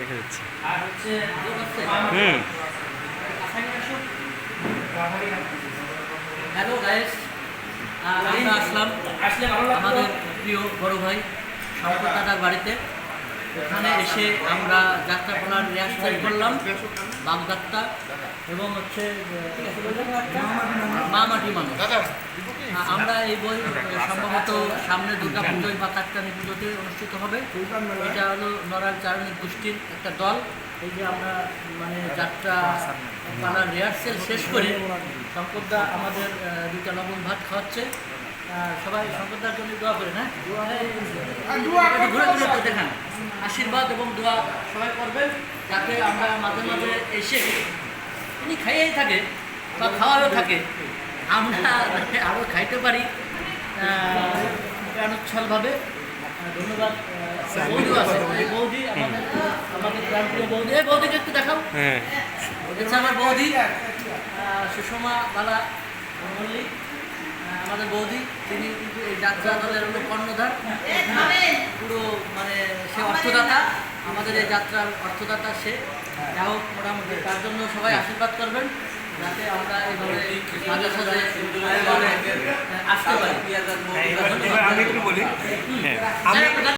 দেখা যাচ্ছে? হুম। Hello guys আমরা আসলাম আমাদের প্রিয় বড় ভাই শঙ্কর দাদার বাড়িতে। ওখানে এসে আমরা যাত্রা করার রিহার্সাল করলাম বাগযাত্রা এবং হচ্ছে মা মাটি মানুষ আমরা এই বই সম্ভবত সামনে দুর্গা পুজোয় বা কাকটানি পুজোতে অনুষ্ঠিত হবে। এটা হলো নরাল চারণী গোষ্ঠীর একটা দল। এই যে আমরা মানে যাত্রা পালার রিহার্সেল শেষ করে আমাদের দুইটা লবণ ভাত খাওয়াচ্ছে। আর সবাই শঙ্করদার জন্য দোয়া হ্যাঁ? ঘুরে ঘুরে একটু দেখান। আশীর্বাদ এবং দোয়া সবাই করবেন যাতে আমরা মাঝে মাঝে এসে উনি খাইয়েই থাকে বা খাওয়ারও থাকে। আমরা আরও খাইতে পারি। প্রাণোচ্ছলভাবে ধন্যবাদ। বৌদিও আছে। বৌদি। আমাদের প্রাণপ্রিয় বৌদি। এই বৌদিকে একটু দেখাও। হ্যাঁ। হচ্ছে আমার বৌদি। সুষমা বালা মল্লিক। আমাদের বৌদি তিনি কিন্তু এই যাত্রা দলের হলো কর্ণধার। পুরো মানে সে অর্থদাতা। আমাদের এই যাত্রার অর্থদাতা সে। যা হোক মোটামুটি। তার জন্য সবাই আশীর্বাদ করবেন। যাতে আমরা এইভাবে আসতে পারি। আমি একটু বলি। হ্যাঁ। আমি ধন্যবাদ